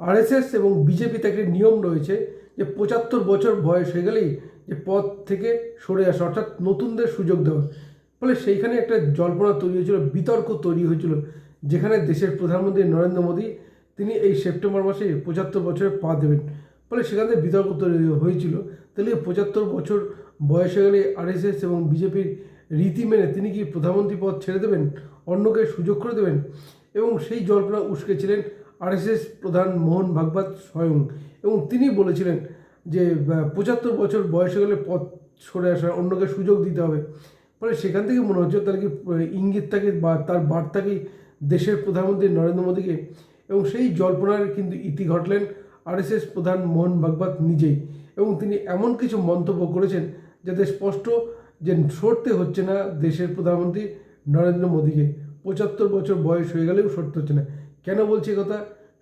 RSS এবং বিজেপিতে একটি নিয়ম রয়েছে যে পঁচাত্তর বছর বয়স হয়ে গেলেই যে পদ থেকে সরে আসা, অর্থাৎ নতুনদের সুযোগ দেওয়া। ফলে সেইখানে একটা জল্পনা তৈরি হয়েছিল, বিতর্ক তৈরি হয়েছিল, যেখানে দেশের প্রধানমন্ত্রী নরেন্দ্র মোদী, তিনি এই সেপ্টেম্বর মাসে পঁচাত্তর বছরে পা দেবেন। ফলে সেখান থেকে বিতর্ক তৈরি হয়েছিল। তাহলে পঁচাত্তর বছর বয়স হয়ে গেলে আরএসএস এবং বিজেপির রীতি মেনে তিনি কি প্রধানমন্ত্রী পদ ছেড়ে দেবেন? অন্যকে সুযোগ করে দেবেন? এবং সেই জল্পনা উস্কেছিলেন আরএসএস প্রধান মোহন ভাগবত স্বয়ং। এবং তিনি বলেছিলেন যে পঁচাত্তর বছর বয়স গেলে পথ সরে আসা অন্যকে সুযোগ দিতে হবে। ফলে সেখান থেকে মনে হচ্ছে তার কি ইঙ্গিতটাকে বা তার বার্তাকেই দেশের প্রধানমন্ত্রী নরেন্দ্র মোদীকে। এবং সেই জল্পনার কিন্তু ইতি ঘটলেন আরএসএস প্রধান মোহন ভাগবত নিজেই। এবং তিনি এমন কিছু মন্তব্য করেছেন যাতে স্পষ্ট যে, সরতে হচ্ছে না দেশের প্রধানমন্ত্রী নরেন্দ্র মোদীকে। পঁচাত্তর বছর বয়স হয়ে গেলেও সরতে হচ্ছে না। কেন বলছি কথা?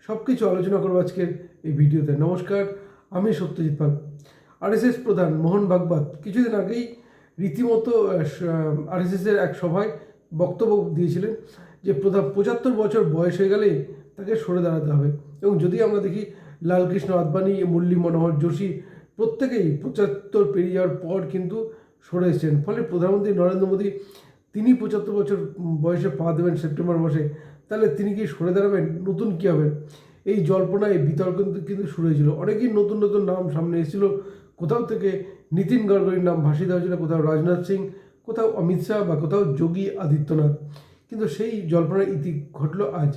সব কিছু আলোচনা করব আজকের এই ভিডিওতে। নমস্কার, আমি সত্যজিৎ পাল। আরএসএস প্রধান মোহন ভাগবত। কিছুদিন আগেই রীতিমতো আরএসএসের এক সভায় বক্তব্য দিয়েছিলেন যে প্রধান পঁচাত্তর বছর বয়স হয়ে গেলে তাকে সরে দাঁড়াতে হবে। এবং যদি আমরা দেখি লালকৃষ্ণ আদবানি, মুরলী মনোহর যোশী, প্রত্যেকেই পঁচাত্তর পেরিয়ে যাওয়ার পর কিন্তু সরে এসেছেন। ফলে প্রধানমন্ত্রী নরেন্দ্র মোদী, তিনি পঁচাত্তর বছর বয়সে পা দেবেন সেপ্টেম্বর মাসে। তাহলে তিনি কি সরে দাঁড়াবেন? নতুন কী হবেন এই জল্পনায় বিতর্ক কিন্তু শুরু হয়েছিল। অনেকেই নতুন নতুন নাম সামনে এসেছিল। কোথাও থেকে নীতিন গডকরির নাম ভাসিয়ে দেওয়া হয়েছিল, কোথাও রাজনাথ সিং, কোথাও অমিত শাহ বা কোথাও যোগী আদিত্যনাথ। কিন্তু সেই জল্পনার ইতি ঘটল আজ।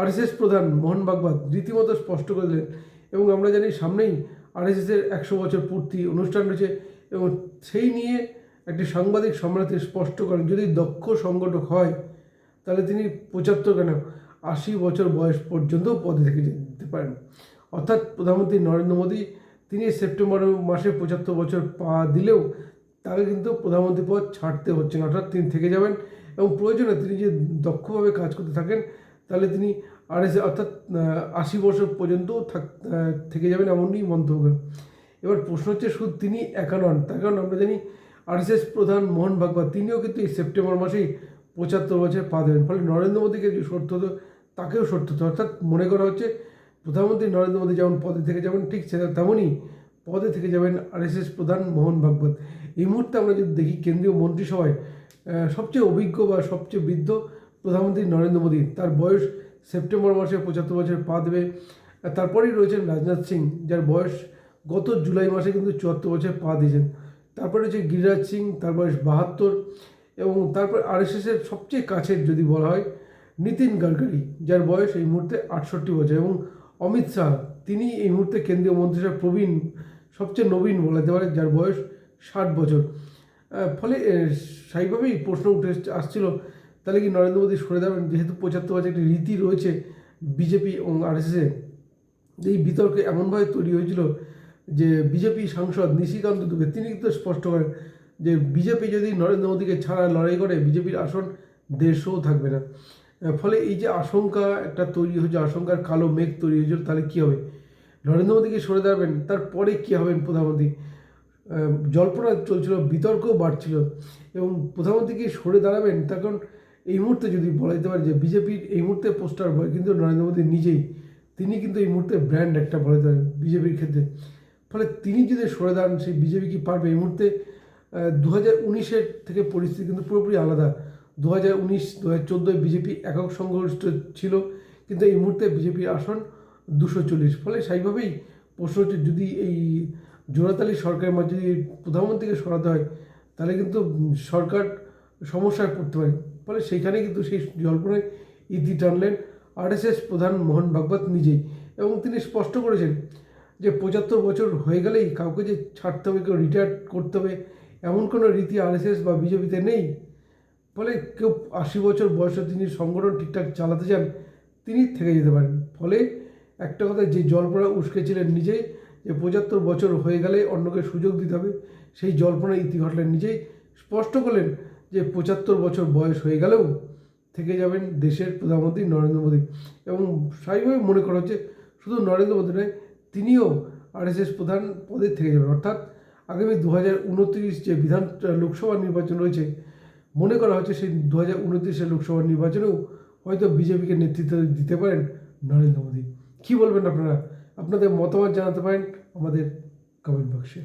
আরএসএস প্রধান মোহন ভাগবত রীতিমতো স্পষ্ট করে দিলেন, এবং আমরা জানি সামনেই আরএসএসের একশো বছর পূর্তি অনুষ্ঠান রয়েছে, এবং সেই নিয়ে একটি সাংবাদিক সম্মেলনে স্পষ্ট করেন। যদি দক্ষ সংগঠক হয় তাহলে তিনি পঁচাত্তর কেন? আশি বছর বয়স পর্যন্ত পদে থেকে যেতে পারেন। অর্থাৎ প্রধানমন্ত্রী নরেন্দ্র মোদী, তিনি সেপ্টেম্বর মাসে পঁচাত্তর বছর পা দিলেও তাকে কিন্তু প্রধানমন্ত্রী পদ ছাড়তে হচ্ছে না। অর্থাৎ তিনি থেকে যাবেন এবং প্রয়োজনে তিনি যে দক্ষভাবে কাজ করতে থাকেন, তাহলে তিনি আরএস অর্থাৎ আশি বছর পর্যন্তও থাক থেকে যাবেন এমনই মন্তব্য করেন। এবার প্রশ্ন হচ্ছে, শুধু তিনি একা নন, তার কারণ আমরা জানি আরএসএস প্রধান মোহন ভাগবত, তিনিও কিন্তু এই সেপ্টেম্বর মাসেই পঁচাত্তর বছরে পা দেবেন ফলে নরেন্দ্র মোদীকে যে সরতে হতো, তাকেও সরতে হতো। অর্থাৎ মনে করা হচ্ছে, প্রধানমন্ত্রী নরেন্দ্র মোদী যেমন পদে থেকে যাবেন, ঠিক তেমনই পদে থেকে যাবেন আরএসএস প্রধান মোহন ভাগবত। এই মুহূর্তে আমরা যদি দেখি, কেন্দ্রীয় মন্ত্রিসভায় সবচেয়ে অভিজ্ঞ বা সবচেয়ে বৃদ্ধ প্রধানমন্ত্রী নরেন্দ্র মোদী। তার বয়স সেপ্টেম্বর মাসে পঁচাত্তর বছর পা দেবে। তারপরেই রয়েছেন রাজনাথ সিং, যার বয়স গত জুলাই মাসে কিন্তু চুয়াত্তর বছর পা দিয়েছেন। তারপরে রয়েছে গিরিরাজ সিং, তার বয়স বাহাত্তর। এবং তারপর আরএসএসের সবচেয়ে কাছের যদি বলা হয়, নীতিন গডকরি, যার বয়স এই মুহূর্তে আটষট্টি বছর এবং অমিত শাহ, তিনি এই মুহূর্তে কেন্দ্রীয় মন্ত্রিসভা প্রবীণ, সবচেয়ে নবীন বলা যেতে পারে, যার বয়স ষাট বছর। ফলে স্বাভাবিকভাবেই প্রশ্ন উঠে আসছিল, তাহলে কি নরেন্দ্র মোদী সরে যাবেন? যেহেতু পঁচাত্তর বছর একটি রীতি রয়েছে বিজেপি এবং আরএসএসে। এই বিতর্ক এমনভাবে তৈরি হয়েছিল যে বিজেপি সাংসদ নিশিকান্ত দুবে, তিনি কিন্তু স্পষ্ট করেন যে বিজেপি যদি নরেন্দ্র মোদীকে ছাড়া লড়াই করে, বিজেপির আসন দেড়শোও থাকবে না। ফলে এই যে আশঙ্কা একটা তৈরি হয়েছে, আশঙ্কার কালো মেঘ তৈরি হয়েছিল, তাহলে কী হবে? নরেন্দ্র মোদীকে সরে দাঁড়াবেন, তারপরে কী হবেন প্রধানমন্ত্রী? জল্পনা চলছিল বিতর্কও বাড়ছিল এবং প্রধানমন্ত্রীকে সরে দাঁড়াবেন তখন এই মুহূর্তে যদি বলা যেতে পারে যে বিজেপির এই মুহূর্তে পোস্টার বয় কিন্তু নরেন্দ্র মোদী নিজেই। তিনি কিন্তু এই মুহূর্তে ব্র্যান্ড একটা বলা যেতে পারে বিজেপির ক্ষেত্রে। ফলে তিনি যদি সরে দাঁড়ান, সেই বিজেপি কি পারবে? এই মুহূর্তে দু হাজার উনিশের থেকে পরিস্থিতি কিন্তু পুরোপুরি আলাদা। দু হাজার উনিশ দু হাজার চোদ্দোয় বিজেপি একক সংগঠিত ছিল, কিন্তু এই মুহূর্তে বিজেপির আসন দুশো চল্লিশ। ফলে সেইভাবেই প্রশ্ন হচ্ছে, যদি এই জোড়াতালি সরকারের মাঝে যদি প্রধানমন্ত্রীকে সরাতে হয়, তাহলে কিন্তু সরকার সমস্যায় পড়তে পারে। ফলে সেইখানে কিন্তু সেই জল্পনায় ইতি টানলেন আরএসএস প্রধান মোহন ভাগবত নিজেই। এবং তিনি স্পষ্ট করেছেন যে, পঁচাত্তর বছর হয়ে গেলেই কাউকে যে ছাড়তে হবে, কেউ রিটায়ার করতে হবে এমন কোনো রীতি আরএসএস বা বিজেপিতে নেই? ফলে কেউ আশি বছর বয়সে তিনি সংগঠন ঠিকঠাক চালাতে চান, তিনি থেকে যেতে পারেন। ফলে একটা কথা, যে জল্পনা উস্কেছিলেন নিজেই, যে পঁচাত্তর বছর হয়ে গেলে অন্যকে সুযোগ দিতে হবে, সেই জল্পনা ইতি ঘটলেন নিজেই। স্পষ্ট করলেন যে পঁচাত্তর বছর বয়স হয়ে গেলেও থেকে যাবেন দেশের প্রধানমন্ত্রী নরেন্দ্র মোদী। এবং স্বাভাবিকভাবে মনে করা হচ্ছে, শুধু নরেন্দ্র মোদী নয়, তিনিও আরএসএস প্রধান পদে থেকে যাবেন। অর্থাৎ আগামী দু হাজার উনত্রিশ যে বিধান লোকসভা নির্বাচন রয়েছে, মনে করা হচ্ছে সেই দু হাজার উনত্রিশের লোকসভা নির্বাচনেও হয়তো বিজেপিকে নেতৃত্ব দিতে পারেন নরেন্দ্র মোদী। কী বলবেন আপনারা? আপনাদের মতামত জানাতে পারেন আমাদের কমেন্ট বক্সে